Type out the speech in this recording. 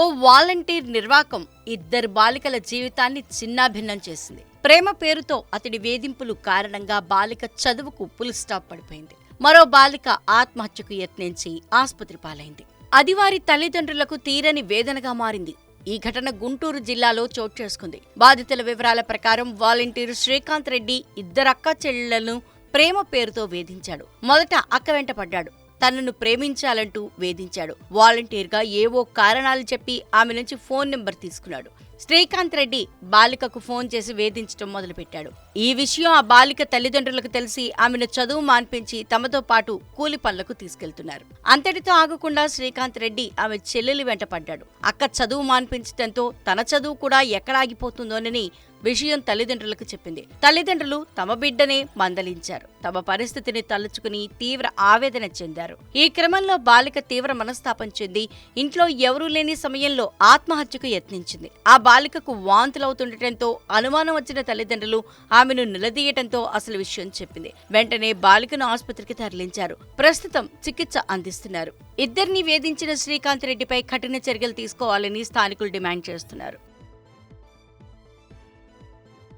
ఓ volunteer నిర్వాకం ఇద్దరు బాలికల జీవితాన్ని చిన్నాభిన్నం చేసింది. ప్రేమ పేరుతో అతడి వేధింపులు కారణంగా బాలిక చదువుకు పుల్ స్టాప్ పడిపోయింది. మరో బాలిక ఆత్మహత్యకు యత్నించి ఆసుపత్రి పాలైంది. అది వారి తల్లిదండ్రులకు తీరని వేదనగా మారింది. ఈ ఘటన గుంటూరు జిల్లాలో చోటు చేసుకుంది. బాధితుల వివరాల ప్రకారం వాలంటీర్ శ్రీకాంత్ రెడ్డి ఇద్దరు అక్క చెల్లెలను ప్రేమ పేరుతో వేధించాడు. మొదట అక్క వెంట పడ్డాడు. తనను ప్రేమించాలంటూ వేధించాడు. వాలంటీర్గా ఏవో కారణాలు చెప్పి ఆమె నుంచి ఫోన్ నెంబర్ తీసుకున్నాడు. శ్రీకాంత్ రెడ్డి బాలికకు ఫోన్ చేసి వేధించడం మొదలుపెట్టాడు. ఈ విషయం ఆ బాలిక తల్లిదండ్రులకు తెలిసి ఆమెను చదువు మాన్పించి తమతో పాటు కూలి పనులకు తీసుకెళ్తున్నారు. అంతటితో ఆగకుండా శ్రీకాంత్ రెడ్డి ఆమె చెల్లెలు వెంట పడ్డాడు. అక్క చదువు మాన్పించడంతో తన చదువు కూడా ఎక్కడ ఆగిపోతుందోనని విషయం తల్లిదండ్రులకు చెప్పింది. తల్లిదండ్రులు తమ బిడ్డనే మందలించారు. తమ పరిస్థితిని తలుచుకుని తీవ్ర ఆవేదన చెందారు. ఈ క్రమంలో బాలిక తీవ్ర మనస్తాపం చెంది ఇంట్లో ఎవరూ లేని సమయంలో ఆత్మహత్యకు యత్నించింది. ఆ బాలికకు వాంతులవుతుండటంతో అనుమానం వచ్చిన తల్లిదండ్రులు ఆమెను నిలదీయటంతో అసలు విషయం చెప్పింది. వెంటనే బాలికను ఆసుపత్రికి తరలించారు. ప్రస్తుతం చికిత్స అందిస్తున్నారు. ఇద్దరిని వేధించిన శ్రీకాంత్ రెడ్డిపై కఠిన చర్యలు తీసుకోవాలని స్థానికులు డిమాండ్ చేస్తున్నారు.